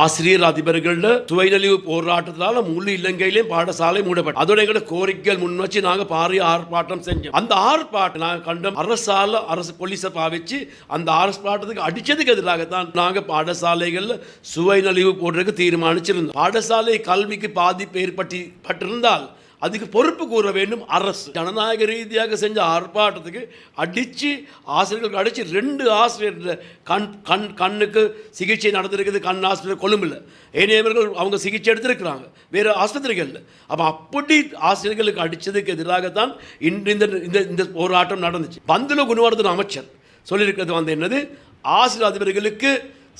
ஆசிரியர் அதிபர்கள் சுவைநலிவு போராட்டத்தினால முழு இலங்கையிலும் பாடசாலை மூடப்பட்டது அதோட எங்களோட கோரிக்கைகள் முன் வச்சு நாங்க பாரிய ஆர்ப்பாட்டம் செஞ்சோம். அந்த ஆர்ப்பாட்டம் நாங்க கண்டோம் அரசால அரசு போலீஸை பாவிச்சு அந்த ஆர்ப்பாட்டத்துக்கு அடிச்சதுக்கு எதிராகத்தான் நாங்க பாடசாலைகள்ல சுவைநலிவு போடுறதுக்கு தீர்மானிச்சிருந்தோம். பாடசாலை கல்விக்கு பாதிப்பு ஏற்பட்டு பட்டிருந்தால் அதுக்கு பொறுப்பு கூற வேண்டும் அரசு. ஜனநாயக ரீதியாக செஞ்ச ஆர்ப்பாட்டத்துக்கு அடித்து ஆசிரியர்களுக்கு அடித்து ரெண்டு ஆசிரியர் கண் கண் கண்ணுக்கு சிகிச்சை நடந்திருக்குது கண் ஆசிரியர் கொழும்பில். ஏனையவர்கள் அவங்க சிகிச்சை எடுத்திருக்கிறாங்க. வேறு ஆஸ்பத்திரிகளில் அப்போ அப்படி ஆசிரியர்களுக்கு அடித்ததுக்கு எதிராகத்தான் இன்று இந்த இந்த இந்த போராட்டம் நடந்துச்சு. பந்துல குணவர்தன அமைச்சர் சொல்லியிருக்கிறது வந்து என்னது? ஆசிரியர் அதிபர்களுக்கு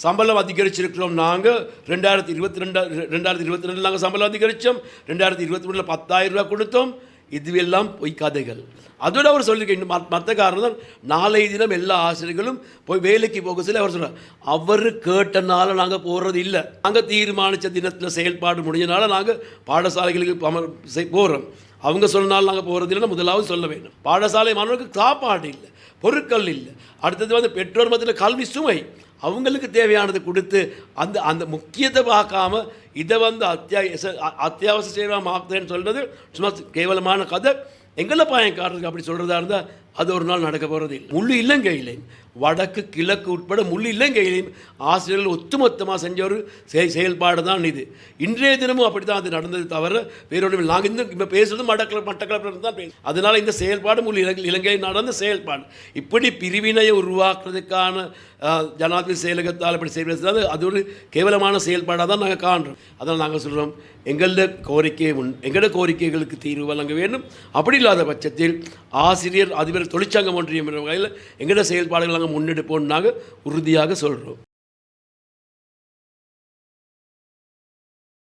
சம்பளம் அதிகரிச்சிருக்கிறோம் நாங்கள் ரெண்டாயிரத்தி இருபத்தி ரெண்டா ரெண்டாயிரத்தி இருபத்தி ரெண்டில் நாங்கள் சம்பளம் அதிகரித்தோம் ரெண்டாயிரத்தி இருபத்தி மூணில் பத்தாயிரம் ரூபா கொடுத்தோம். இதுவெல்லாம் பொய் கதைகள். அதோட அவர் சொல்லியிருக்கேன் இன்னும் மற்ற காரணம் தான் நாளைய தினம் எல்லா ஆசிரியர்களும் போய் வேலைக்கு போக சொல்லி அவர் சொல்கிறார் அவர் கேட்டனால நாங்கள் போகிறது இல்லை. நாங்கள் தீர்மானித்த தினத்தில் செயல்பாடு முடிஞ்சனால நாங்கள் பாடசாலைகளுக்கு அமர் போகிறோம் அவங்க சொன்னால் நாங்கள் போகிறது இல்லைன்னா முதலாவது சொல்ல வேண்டும். பாடசாலை மாணவர்களுக்கு சாப்பாடு இல்லை பொருட்கள் இல்லை. அடுத்தது வந்து பெற்றோர் மத்தியில் கல்வி சுமை. அவங்களுக்கு தேவையானது கொடுத்து அந்த அந்த முக்கியத்தை பார்க்காம இதை வந்து அத்தியாவச அத்தியாவசிய சேவை மாற்றுறேன்னு சொல்கிறது சும்மா கேவலமான கதை. எங்களை பயன்காரருக்கு அப்படி சொல்கிறதா இருந்தால் அது ஒரு நாள் நடக்க போகிறது முள்ளு இல்லங்கையிலையும் வடக்கு கிழக்கு உட்பட முள்ளு இல்லங்கையிலையும் ஆசிரியர்கள் ஒத்துமொத்தமாக செஞ்ச ஒரு செய் செயல்பாடு தான் இது. இன்றைய தினமும் அப்படி தான் அது நடந்தது தவிர வேறொன்றும் நாங்கள் இந்த இப்போ பேசுறது மடக்கல மட்டக்கலப்பில் தான் பேசும் அதனால் இந்த செயல்பாடு முள் இலங்கை இலங்கையில் நடந்த செயல்பாடு. இப்படி பிரிவினையை உருவாக்குறதுக்கான ஜனாதிபதி செயலகத்தால் இப்படி செய்வது அது ஒரு கேவலமான செயல்பாடாக தான் நாங்கள் காண்றோம். அதனால் நாங்கள் சொல்கிறோம் எங்களோட கோரிக்கை உண் எங்களோட கோரிக்கைகளுக்கு தீர்வு வழங்க வேண்டும். அப்படி இல்லாத பட்சத்தில் ஆசிரியர் அதிபர் தொழிற்சங்கம் ஒன்றியம் என்ற வகையில் எங்களோட செயல்பாடுகள் நாங்கள் முன்னெடுப்போம்னு நாங்கள் உறுதியாக சொல்கிறோம்